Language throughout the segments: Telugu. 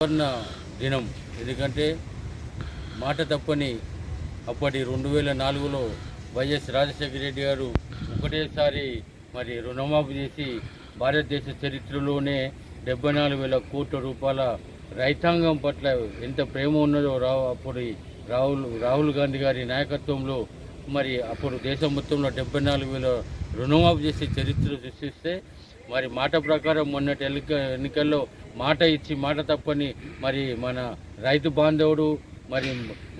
సువర్ణ దినం. ఎందుకంటే మాట తప్పని అప్పటి రెండు వేల నాలుగులో వైఎస్ రాజశేఖర రెడ్డి గారు ఒకటేసారి మరి రుణమాఫీ చేసి భారతదేశ చరిత్రలోనే డెబ్బై నాలుగు వేల కోట్ల రూపాయల రైతాంగం పట్ల ఎంత ప్రేమ ఉన్నదో రావు అప్పుడు రాహుల్ రాహుల్ గాంధీ గారి నాయకత్వంలో మరి అప్పుడు దేశం మొత్తంలో డెబ్బై నాలుగు వేల రుణమాఫీ చేసే చరిత్ర సృష్టిస్తే మరి మాట ప్రకారం మొన్నటి ఎన్నికల్లో మాట ఇచ్చి మాట తప్పని మరి మన రైతు బాంధవుడు మరి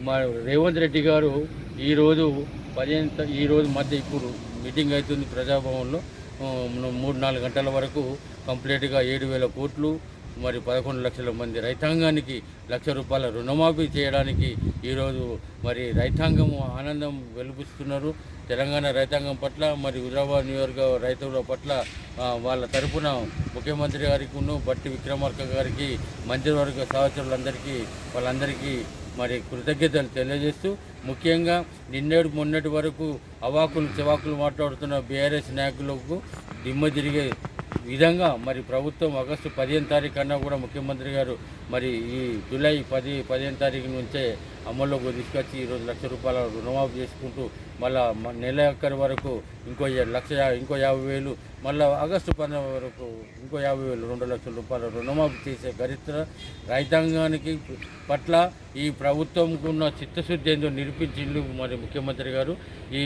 మా రేవంత్ రెడ్డి గారు ఈరోజు పదిహేను ఈరోజు మధ్య ఇప్పుడు మీటింగ్ అవుతుంది ప్రజాభవన్లో. మూడు నాలుగు గంటల వరకు కంప్లీట్గా ఏడు వేల కోట్లు మరి పదకొండు లక్షల మంది రైతాంగానికి లక్ష రూపాయల రుణమాఫీ చేయడానికి ఈరోజు మరి రైతాంగం ఆనందం వెలిపిస్తున్నారు. తెలంగాణ రైతాంగం పట్ల మరి హుజరాబాద్ నియోజక రైతుల పట్ల వాళ్ళ తరపున ముఖ్యమంత్రి గారికి బట్టి విక్రమార్క గారికి మంత్రివర్గ సహచరులందరికీ వాళ్ళందరికీ మరి కృతజ్ఞతలు తెలియజేస్తూ ముఖ్యంగా నిన్నటి మొన్నటి వరకు అవాకులు చివాకులు మాట్లాడుతున్న బీఆర్ఎస్ నాయకులకు దిమ్మ తిరిగే విధంగా మరి ప్రభుత్వం ఆగస్టు పదిహేను తారీఖు కన్నా కూడా ముఖ్యమంత్రి గారు మరి ఈ జూలై పది పదిహేను తారీఖు నుంచే అమల్లోకి తీసుకొచ్చి ఈరోజు లక్ష రూపాయల రుణమాఫీ చేసుకుంటూ మళ్ళా నెల ఒక్కరి వరకు ఇంకో లక్ష ఇంకో యాభై వేలు మళ్ళీ ఆగస్టు పన్నెండు వరకు ఇంకో యాభై వేలు రెండు లక్షల రూపాయల రుణమాఫీ చేసే చరిత్ర రైతాంగానికి పట్ల ఈ ప్రభుత్వంకు ఉన్న చిత్తశుద్ధి ఏందో నిరూపించిండు మరి ముఖ్యమంత్రి గారు. ఈ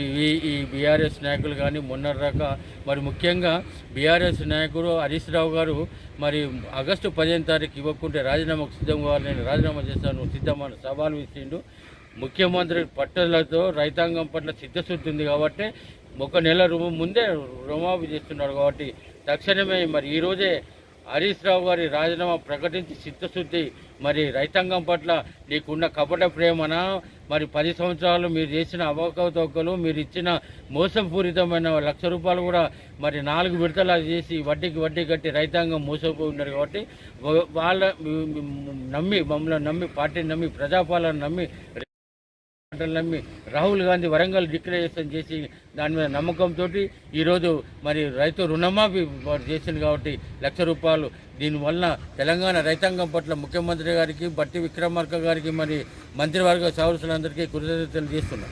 ఈ బీఆర్ఎస్ నాయకులు కానీ మొన్నటిదాకా మరి ముఖ్యంగా బీఆర్ఎస్ నాయకుడు హరీష్ రావు గారు మరి ఆగస్టు పదిహేను తారీఖు ఇవ్వకుంటే రాజీనామాకు సిద్ధం కావాలి నేను రాజీనామా చేస్తాను సిద్ధమని సవాల్ ఇచ్చిండు ముఖ్యమంత్రి పట్టుదలతో రైతాంగం పట్ల సిద్ధశుద్ధి ఉంది కాబట్టి ఒక నెల రు ముందే రుణమాఫీ చేస్తున్నాడు కాబట్టి తక్షణమే మరి ఈరోజే హరీష్ రావు గారి రాజీనామా ప్రకటించి చిత్తశుద్ధి మరి రైతాంగం పట్ల నీకున్న కపట ప్రేమన? మరి పది సంవత్సరాలు మీరు చేసిన అవకతవకలు మీరు ఇచ్చిన మోసపూరితమైన లక్ష రూపాయలు కూడా మరి నాలుగు విడతలు చేసి వడ్డీకి వడ్డీ కట్టి రైతాంగం మోసపోయినారు కాబట్టి వాళ్ళ నమ్మి మమ్మల్ని నమ్మి పార్టీని నమ్మి ప్రజాపాలన నమ్మి మాటలు నమ్మి రాహుల్ గాంధీ వరంగల్ డిక్లరేషన్ చేసి దాని మీద నమ్మకంతో ఈరోజు మరి రైతు రుణమాఫీ వారు చేసింది కాబట్టి లక్ష రూపాయలు. దీనివల్ల తెలంగాణ రైతాంగం పట్ల ముఖ్యమంత్రి గారికి బట్టి విక్రమార్క గారికి మరి మంత్రివర్గ సౌరసులందరికీ కృతజ్ఞతలు చేస్తున్నాం.